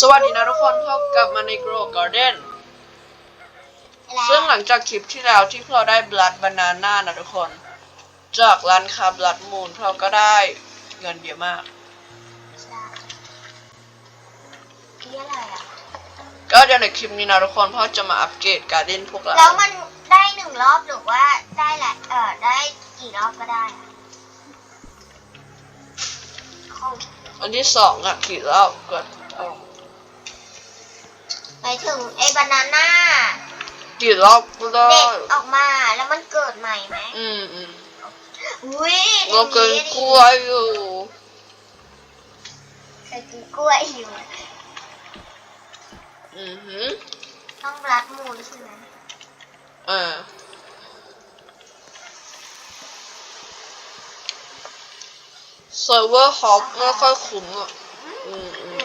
สวัสดีนะทุกคนพบกับมาใน Grow Garden ซึ่งหลังจากคลิปที่แล้วที่พวกเราได้ Blood Banana นะทุกคน จากร้านค้า Blood Moon พวกเราก็ได้เงินเยอะมากนี่อะไรอะก็เดี๋ยวในคลิปนี้นะทุกคนพ่อจะมาอัปเกรดการ์เด้นพวกเราแล้วมันได้หนึ่งรอบหรือว่าได้หลายเออได้กี่รอบก็ได้อะของอันที่สองอะกี่รอบก็เอา ไปถึงไอ้บานาน่ากี่รอบก็ได้ เด็กออกมาแล้วมันเกิดใหม่ไหมอืมอืมอุ้ยเราเกินกล้วยอยู่เคยกินกล้วยอยู่ อือหือต้องรัดมูลใช่ไหมอ่าเซิร์ฟเวอร์ฮอปไม่ค่อยคุ้มอะอืมอืห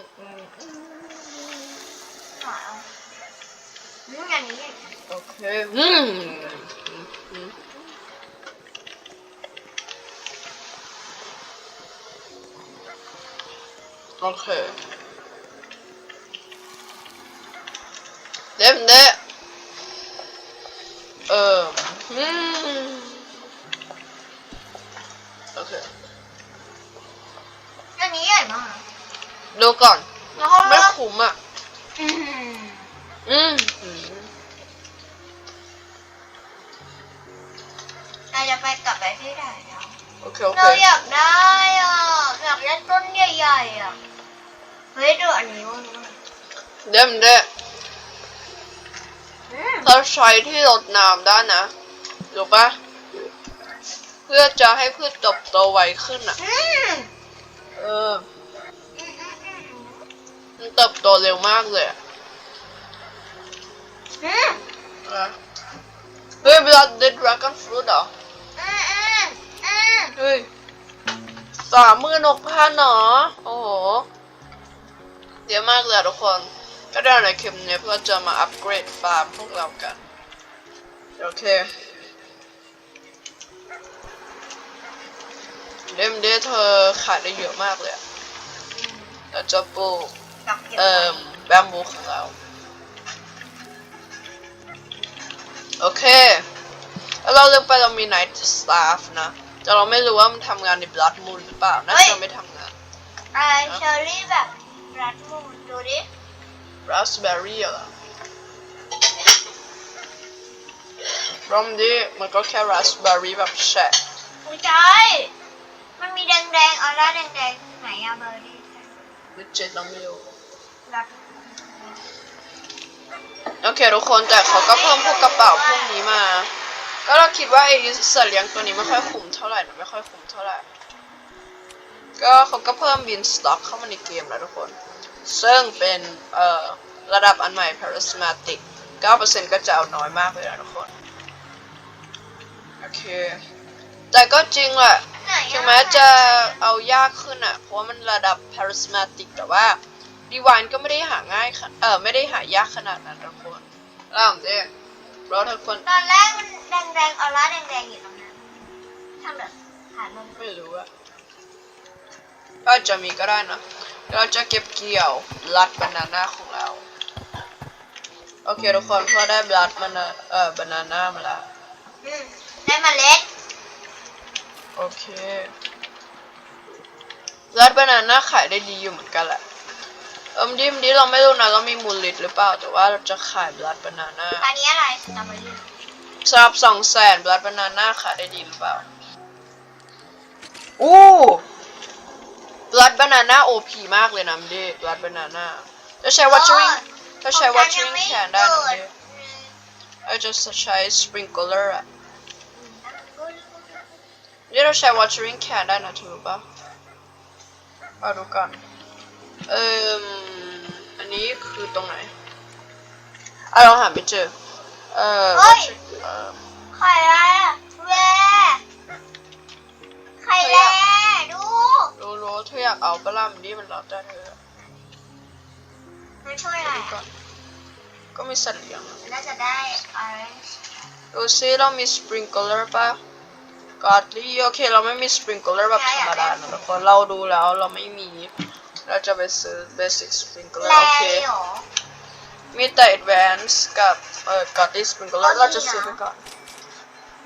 นึ่งาะอืมอืมอืมหน่อยเอาอืมอย่างนี้โอเคอืมโอเคเด็มเดะเอออืม ดูก่อน แล้วก็ไม่คุ้มอะอืมอืมอืมเราจะไปกลับไปที่ไหนอะโอเค โอเค เราอยากได้อะ อยากได้ต้นใหญ่ๆอะ เฮ้ยดูอันนี้มันเด็มเดะอืมเราใช้ที่รดน้ำได้นะรู้ปะเพื่อจะให้พืชเติบโตไวขึ้นอะ อืมเอออืมอืมอืม มันเติบโตเร็วมากเลยอะอืมนะเฮ้ยเวลาเด็ดดราก้อนฟรุตเหรอ อืมอืมอืมเฮ้ยสามหมื่นหกพันเหรอโอ้โหเยอะมากเลยอะทุกคน ก็ได้ในคลิปนี้เพื่อจะมาอัปเกรดฟาร์มพวกเรากัน โอเคเดมเดเธอขายได้เยอะมากเลยอะเราจะปลูก กับเก็บเอ่ไว้อแบมบูของเรา โอเค แล้วเราเลือกไปเรามี Night Staff นะ แต่เราไม่รู้ว่ามันทำงานใน Blood Moon หรือเปล่า น่าจะไม่ทำงาน ไอเชอร์รี่แบบรัดมูนดูดิ Raspberry เหรอรอมดีมันก็แค่ Raspberry แบบแฉะไม่ใช่มันมีแดงๆออร่าแดงๆไหนอะเบอร์ดี้วิจิตเราไม่รู้รัด โอเคทุกคนแต่เขาก็เพิ่มพวกกระเป๋าพวกนี้มา ก็เราคิดว่าไอ้สัตว์เลี้ยงตัวนี้ไม่ค่อยคุ้มเท่าไหร่นะไม่ค่อยคุ้มเท่าไหร่ ก็เขาก็เพิ่มบินสต็อกเข้ามาในเกมแล้วทุกคน ซึ่งเป็นเอ่อระดับอันใหม่ Charismatic 9%ก็จะเอาน้อยมากเลยนะทุกคน โอเค แต่ก็จริงแหละไหนอะถึงแม้จะเอายากขึ้นอะ เพราะว่ามันระดับ Charismatic แต่ว่า Divine ก็ไม่ได้หาง่ายขนาเออไม่ได้หายากขนาดนั้นทุกคนล่ามเด้เพราะทุกคนตอนแรกมันแดงๆออร่าแดงๆอยู่ตรงนั้นทำแบบหามุมไม่รู้อะก็อาจจะมีก็ได้นะ เราจะเก็บเกี่ยวลัดบานาน่าของเรา โอเคทุกคนพอได้บลัดมันเอ่อบานาน่ามาแล้วอืมได้เมล็ดโอเคลัดบานาน่าขายได้ดีอยู่เหมือนกันแหละเอิมดิมดิเราไม่รู้นะเรามีมูลลิตหรือเปล่า แต่ว่าเราจะขายบลัดบานาน่าอันนี้อะไรสตรอเบอรี่สำหรับสองแสนบลัดบานาน่าขายได้ดีหรือเปล่าอู้บลัดบานาน่าโอพีมากเลยนะมดิบลัดบานาน่าจะใช้ watering ถ้าใช้ watering can ได้นะมดิเราจะใช้ sprinkler อะนี่เราใช้ watering can ได้นะถูกปะมาดูกันเอ่ม อันนี้คือตรงไหนอะเราหาไม่เจอ เอ่อ watering เอ่อไข่อะไรอะแวไข่แร่ดูรู้รู้เธออยากเอาปะล่ะมันนี่มันรับได้เธอมันช่วยอะไรดูก่ออะนก็มีสัตว์เลี้ยงอะน่าจะได้ orange ดูซิเรามีสปริงเกอร์ป่ะกอดลี่โอเค เราไม่มีสปริงเกอร์แบบธรรมดานะทุกคนเราดูแล้วเราไม่มี เราจะไปซื้อเบสิกสปริงเกอร์แรโอเคเหรอมีแต่ advance กับเอ่อกอดลี่สปริงเกอร์เอาดีเราจะซื้อไปก่อน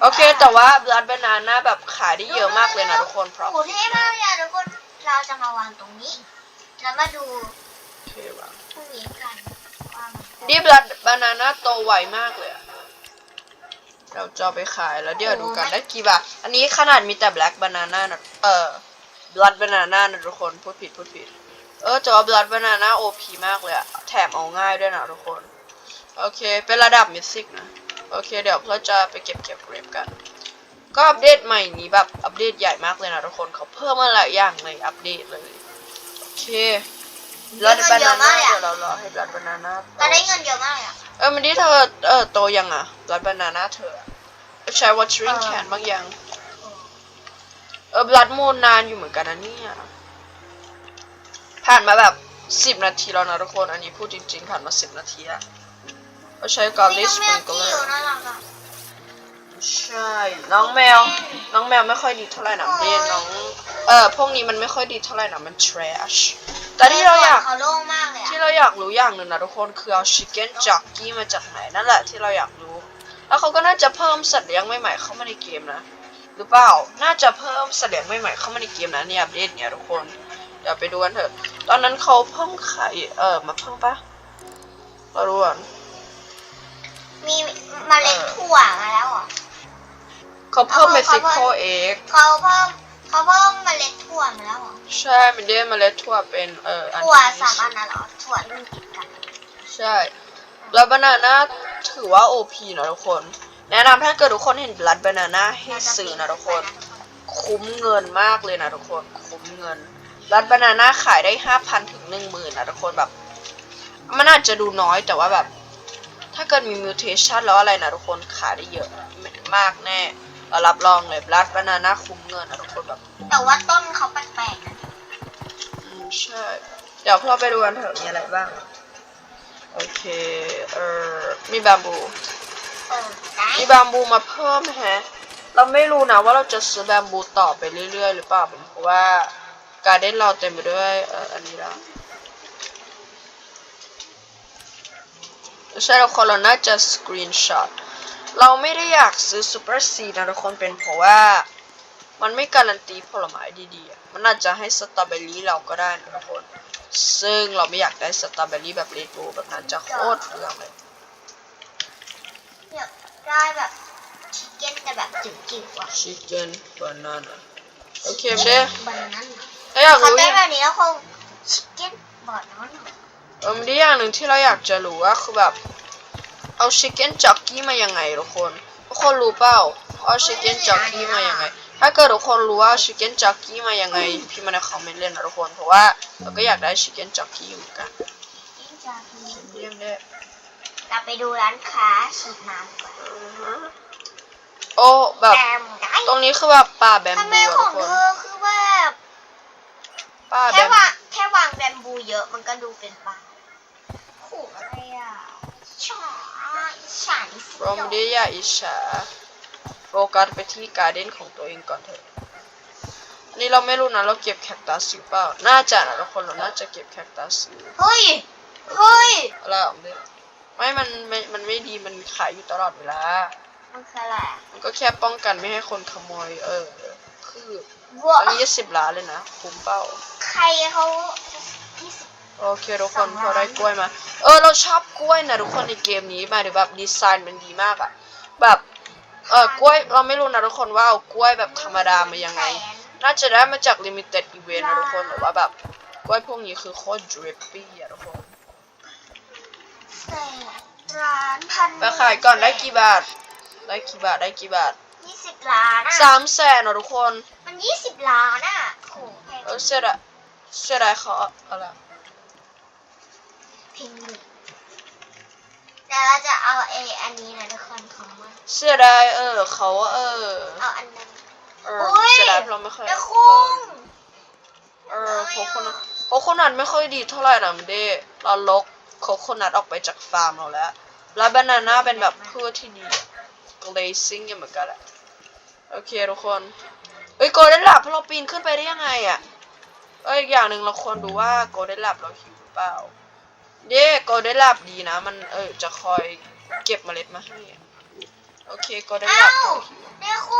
โอเค แต่ว่า blood banana แบบขายได้เยอะมากเลยนะทุกคนเพราะโอ้โหเท่มากเลยอะทุกคนเราจะมาวางตรงนี้ แล้วมาดูโอเคว่ะพรุ่งนี้กันว่ามันจะนี่ blood banana โตไวมากเลยอะเราจะเอาไปขายแล้วเดี๋ยวดูกันได้กี่บาท อันนี้ขนาดมีแต่ black banana นะเอ่อ blood banana นะทุกคนพูดผิดพูดผิด เออแต่ว่า blood banana OP มากเลยอะแถมเอาง่ายด้วยนะทุกคน โอเค เป็นระดับมิสิกนะ โอเค เดี๋ยวเราจะไปเก็บเก็บเกรปกัน ก็อัปเดตใหม่นี้แบบอัปเดตใหญ่มากเลยนะทุกคนเขาเพิ่มมาหลายอย่างเลยอัปเดตเลย โอเค blood banana เดี๋ยวเรารอให้ blood banana โตเราได้เงินเยอะมากเลยอะเออมันนี่เธอเออโตยังอะ blood banana เธออะใช้ watering เออ can บางอย่างเออ blood moon นานอยู่เหมือนกันนะเนี่ย ผ่านมาแบบสิบนาทีแล้วนะทุกคน อันนี้พูดจริง ๆ ผ่านมาสิบนาทีอะเราใช้ garlic นี่น้องแมวจิ๋ sprinkler วน่ารักอะใช่ น้องแมว น้องแมวไม่ค่อยดีเท่าไหร่นะเรียนน้อง เออพวกนี้มันไม่ค่อยดีเท่าไหร่นะมัน trash แต่ที่เราอยากเขาโล่งมากเลยอะที่เราอยากรู้อย่างหนึ่งนะทุกคนคือเอาชิคเก้นจ็อกกี้มาจากไหนนั่นแหละที่เราอยากรู้ แล้วเขาก็น่าจะเพิ่มสัตว์เลี้ยงใหม่ๆเข้ามาในเกมนะหรือเปล่า น่าจะเพิ่มสัตว์เลี้ยงใหม่ๆเข้ามาในเกมนะเนี่ยอัปเดตเนี่ยทุกคน เดี๋ยวไปดูกันเถอะ ตอนนั้นเขาเพิ่มไข่เออมาเพิ่มปะเราดูก่อนมีเมล็ดถั่วมาแล้วเหรอเขาเพิ่มเขาเม็กเพิ่ซิมโกเอ็กเขาเพิ่มเขาเพิ่มเมล็ดถั่วมาแล้วเหรอใช่มันได้เมล็ดถั่วเป็นเอออันถั่วที่สามอันน่ะเหรอถั่วรุ่นติดกันใช่แล้วบานาน่าถือว่า OP นะทุกคน แนะนำถ้าเกิดทุกคนเห็นบลัดบานาน่าให้ซื้อนะทุกคน คุ้มเงินมากเลยนะทุกคน คุ้มเงิน รัดบานาน่าขายได้ห้าพันถึงหนึ่งหมื่นนะทุกคนแบบ มันอาจจะดูน้อยแต่ว่าแบบ ถ้าเกิดมีมิวเทชันแล้วอะไรนะทุกคนขายได้เยอะมากแน่เรารับรองเลยบลัดบานาน่าคุ้มเงินนะทุกคนแบบ แต่ว่าต้นเขาแปลกๆนะอืมใช่ เดี๋ยวเราไปดูกันเถอะมีอะไรบ้าง โอเค เออมีแบมบูเออได้มีแบมบูมาเพิ่มแฮะ เราไม่รู้นะว่าเราจะซื้อแบมบูต่อไปเรื่อยๆ หรือเปล่าเพราะว่า การเด้นเราเต็มไปด้วยเอ่ออันนี้แล้วใช่ทุกคนเราน่าจะสกรีนช็อตเราไม่ได้อยากซื้อซูเปอร์ซีนะทุกคนเป็นเพราะว่ามันไม่การันตีผลไม้ดีๆอะมันอาจจะให้สตรอเบอรี่เราก็ได้นะทุกคน ซึ่งเราไม่อยากได้สตรอเบอรี่แบบเรดบูแบบนั้นจะโคตรเปลืองเลยอยากได้แบบชิคเก้นแต่แบบจิ๋วๆอะชิคเก้นบานาน่าโอเคเด้บานาน่า ถ้าอยากเขารู้ได้อย่างแบบนี้แล้วคงชิคเก้นบานาน่าเออมันได้อย่างหนึ่งที่เราอยากจะรู้ว่าคือแบบ เอาชิคเก้นจ็อกกี้มายังไงทุกคนทุกคนรู้เปล่าเอาชิคเก้นจ็อกกี้มายังไง ถ้าเกิดทุกคนรู้ว่าชิคเก้นจ็อกกี้มายังไงพี่มาในคอมเมนต์เล่นนะทุกคนเพราะว่าเราก็อยากได้ชิคเก้นจ็อกกี้เหมือนกันเรียกได้เราไปดูร้านค้าฉีดน้ำก่อนโอ้แบบ แอมได้ตรงนี้คือแบบป่าแบมทำไมบูอะขทุอกงคนเธอคือแบบ ป่าแบแค่มวางแค่วางแบมบูเยอะมันก็ดูเป็นป่าขู่อะไรอะฉาฉันสิเราไม่ได้อยากอิจฉาโฟกัสไปที่การ์เด้นของตัวเองก่อนเถอะอันนี้เราไม่รู้นะเราเก็บแคคตัสอยู่เปล่า น่าจะนะทุกคนเราน่าจะเก็บแคคตัสอยู่เฮ้ย เฮ้ย อะไรออกเนี่ยไม่มันไม่มันไม่ดีมันขายอยู่ตลอดเวลา มันคืออะไรอะมันก็แค่ป้องกันไม่ให้คนขโมย เออ คือ วัวอันนี้จะสิบล้านเลยนะคุ้มเป้า ใครเขายี่สิบ โอเคทุกคนสองพล้านอได้กล้วยมา เออเราชอบกล้วยนะทุกคนในเกมนี้หมายถึงแบบดีไซน์มันดีมากอะแบบเออกล้วยเราไม่รู้นะทุกคนว่าเอากล้วยแบบธรรมดามายังไงแสนน่าจะได้มาจาก limited event นะทุกคนแต่ว่าแบบกล้วยพวกนี้คือโคตร drippy อะทุกคนแสนล้านพันไปขายก่อนได้กี่บาท ได้กี่บาทได้กี่บาทยี่สิบล้านอะสามแสนนะทุกคนมัน ยี่สิบล้านอะโอ้แพงเออเสียดายเสียดายเขาอะไรพิงค์แต่เราจะเอาเออันนี้นะทุกคนของมันเสียดายเออเขาเออเอาอันนั้นเอออุ๊ยเสียดายเพราะเราไม่ค่อยไอ้คุ้งเออโคโคนัทโคโคนัทไม่ค่อยดีเท่าไหร่นะมันเด้เราลกโคโคนัทออกไปจากฟาร์มเราแล้ว แล้วบานาน่าเป็นแบบพืชที่ดี glazing อย่างเหมือนกันแหละโอโอเคทุกคน เอ้ยโกลเด้นหลับเราปีนขึ้นไปได้ยังไงอะเอ้ยอย่างหนึ่งเราควรดูว่าโกลเด้นหลับเราหิวหรือเปล่าเด้โกลเด้นหลับดีนะ มันเออจะคอยเก็บเมล็ดมาให้อะโอเคโกลเด้นหลับเราหิว แม่ค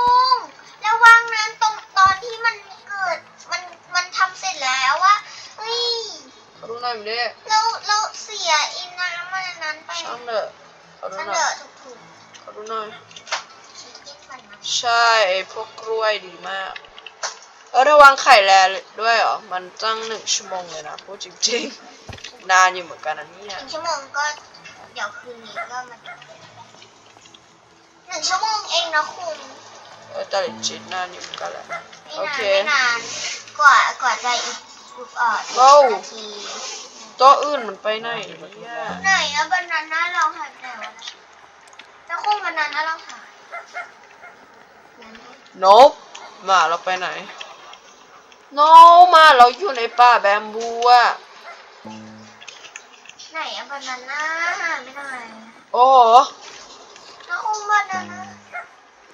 พวกกล้วยดีมาก เออระวังไข่แลด้วยเหรอ มันตั้งหนึ่งชั่วโมงเลยนะพูดจริงๆ นานอยู่เหมือนกันนะเนี่ยหนึ่งชั่วโมงก็เดี๋ยวคืนนี้ก็มันหนึ่งชั่วโมงเองนะคุณเออแต่จิตนานอยู่เหมือนกันแหละ ไม่โอนานเคไม่นานกว่ากว่าจะอีกเอ่อสิบโว้วนาทีโต๊ะอื่นมันไปไหนเนี่ยไหนอะบานาน่าเราหายไปไหนวะแล้วคงบานาน่าเราหาย นบมาเราไปไหนโนมาเราอยู่ในป่าแบมบูอะไหนอะบานาน่าหายไปไหนโอ้โหแล้วคงบานาน่า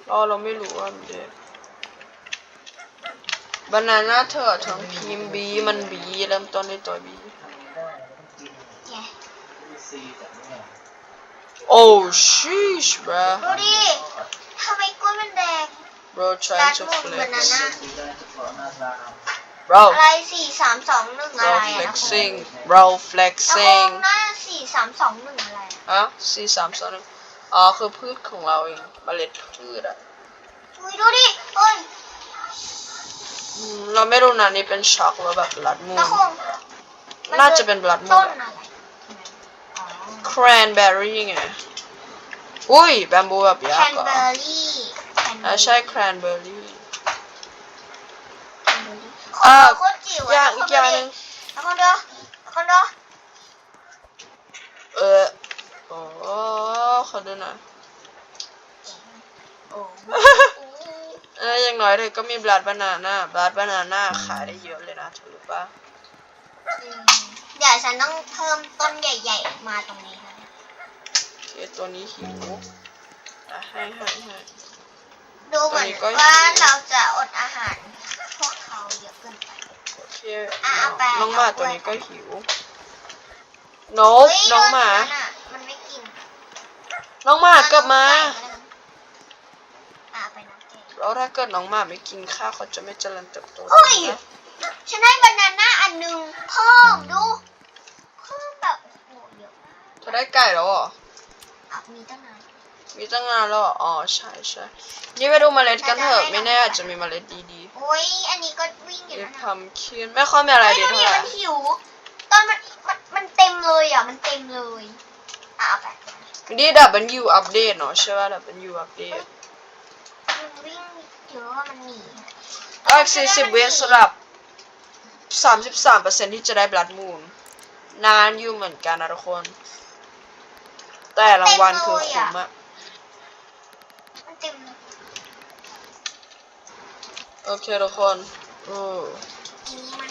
เราเราไม่รู้ว่ามันเด็บานาน่าเธอทั้งพิมพ์บีมันบีเริ่มต้นด้วยตัวบีแกโอ้ sheesh bro ดูดิทำไมกล้วยมันแดง bro รั trying ด to มุมบานา flex น่า bro อะไรสี่สามสองหนึ่งอะ bro ไรอะนะคง flexing bro แล้วค flexing งหน้าสี่สามสองหนึ่งอะไรอะฮะสี่สามสองหนึ่งอ๋อคือพืชของเราเองเมล็ดพืชอะอุ้ยดูดิเอ้ยอืมเราไม่รู้นะนี่เป็นช็อกหรือแบบบลัดมูน แล้วคงมัน่าจะเป็น blood moon ต้นอะไรอ๋อ cranberry ไง อุ้ยแบมบูแบบยัแคกนษ์เหรเบ ออร์รี่แคนเบออ่าร์รี่ใช่ cranberry ของอ่าเราโคตรจิ๋วอย่างอะอีกอย่างหนึ่งแล้วคนเดียวแล้วคนเดียวเออโอ้ขอดูหน่อย โอ้เอออย่างน้อยเธอก็มีบลัดบานาน่าบลัดบานาน่าขายได้เยอะเลยนะเธอรู้ปะเดี๋ยวฉันต้องเพิ่มต้นใหญ่ๆมาตรงนี้นะ โอเคตัวนี้หิวอะให้ให้ให้ ดูเหมือนตอนนี้ก็ว่าหิวเราจะอดอาหารพวกเขาเยอะเกินไป โอเคอะเอาไปน้องหมาเอาไปตัวนี้ก็หิว นก เฮ้ยน้องหมา โดนฉันอะมันไม่กินน้องหมากลับมาอะเอาไปน้ำแกง แล้วถ้าเกิดน้องหมาไม่กินข้าวเขาจะไม่เจริญเติบโตเฮ้ย นะฉันได้บานาน่าอันหนึ่งเพิ่มดูเพิ่มแบบโอ้โหเยอะมากเธอได้ไก่แล้วเหรอ อะมีตั้งนาน มีตั้งนานแล้วเหรออ๋อใช่ใช่นี่ไปดูเมล็ดกันเถอะไม่แน่อาจจะมีเมล็ดดีโอ้ยอันนี้ก็วิ่งอๆยู่เอ็นะพัมคินไม่ค่อยมีอะไรเฮ้ยดีดูเท่าดิไหร่มันหิว ตอนมันมันมันเต็มเลยอะ มันเต็มเลยอะเอาไปนี่ดับเบิลยูอัปเดตเนาะใช่ป่ะดับเบิลยูอัปเดตมันวิ่งเยอะอะมันหนีก็อีกสี่สิบเวนสำหรับสามสิบสามเปอร์เซ็นที่จะได้บลัดมูนนานอยู่เหมือนกันนะทุกคน แต่รางวัลคือคุ้มอะ มันเต็มเลย โอเคทุกคนโอ้ทีนี้มัน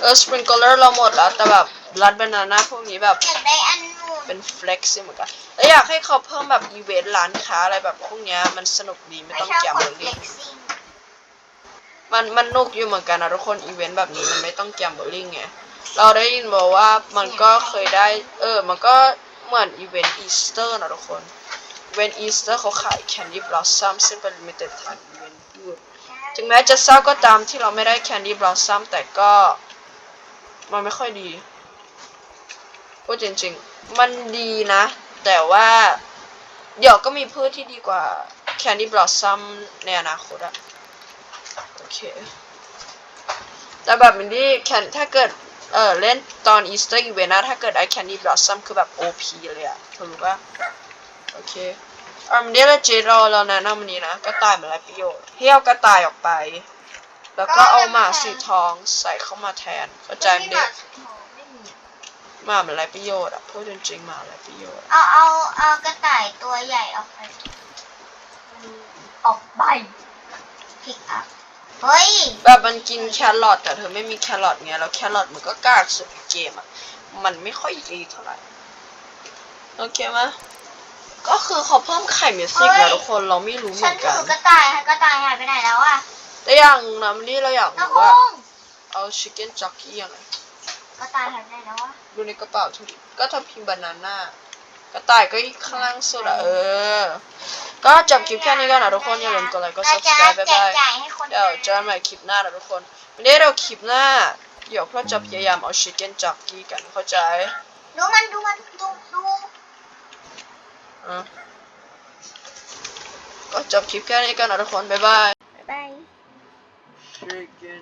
เออสปริงเกอร์เราหมดแล้ว แต่แบบบลัดบานาน่าพวกนี้แบบอยากได้อันนู่นเป็นเฟล็กซ์เหมือนกันแล้วอยากให้เขาเพิ่มแบบอีเวนต์ร้านค้าอะไรแบบพวกเนี้ยมันสนุกดีไม่ไม่ต้องชอบแกมคเบนอร์เฟลิล็งกซิ่งมันมันนุกอยู่เหมือนกันนะทุกคนอีเวนต์แบบนี้มันไม่ต้องแกมเบอร์ลิงไงเราได้ยินบอกว่ามันก็เคยได้ เออ มันก็เหมือนอีเวนต์อีสเตอร์นะทุกคนอีเวนต์อีสเตอร์เขาขายแคนดี้บลอสซัมซึ่งเป็นลิมิเต็ดทันอีเวนต์อยู่ ถึงแม้จะเศร้าก็ตามที่เราไม่ได้แคนดี้บลอสซัมแต่ก็ มันไม่ค่อยดีพูดจริงๆ มันดีนะ แต่ว่า เดี๋ยวก็มีพืชที่ดีกว่าแคนดี้บลอสซัมในอนาคตอะโอเค แต่แบบมินดี้แคนถ้าเกิด เออเล่นตอนอีสเตอร์อีเวนต์นะถ้าเกิดไอแคนดี้บลอสซัมคือแบบ OP เลยอะเธอรู้ปะโอเค อ่ามันได้ละเจเราเราแนะนำอันนี้นะกระต่ายมันไรประโยชน์ให้เอากระต่ายออกไป แล้วก็เอาหมาสีทองใส่เข้ามาแทนเข้าใจไหมไม่เด็กไม่มีหมามันไรประโยชน์อะพูดจริงๆหมาไรประโยชน์เอาเอาเอากระต่ายตัวใหญ่ออกไปออกไปพิกอัพเฮ้ยแบบมันกินแครอทแต่เธอไม่มีแครอทไงแล้วแครอทมันก็กากสุดในเกมอะมันไม่ค่อยดีเท่าไหร่โอเคไหมย ก็คือเขาเพิ่มไข่เมสซิกแล้วทุกคนเราไม่รู้เหฉัมืนอนถืกัน อกระต่ายค่ะกระต่ายหายไปไหนแล้วอะแต่อย่างน้ำนี่เราอยากน้ารู้คว่างเอาชิคเก้นจ็อกกี้ยังไงกระต่ายหายไปไหนแล้วอะดูในกระเป๋าทุกก็ถ้าพิมพ์บานาน่ากระต่ายก็อีกข้างล่างสุดอะเออ ก็จบคลิปแค่นี้ก่อนนะทุกคน อย่าลืมกดไลค์กด subscribe บ๊ายแจกบาย จ่ายให้คนเดี๋ยวเจอกันใหม่คลิปหน้านะทุกคนวันนี้เราคลิปหน้า เดี๋ยวเราจะพยายามเอาชิคเก้นจ็อกกี้กันเข้าใจ ดูมันดูมันดูดูอะ ก็จบคลิปแค่นี้กันนะทุกคน บ๊ายบาย บ๊ายบาย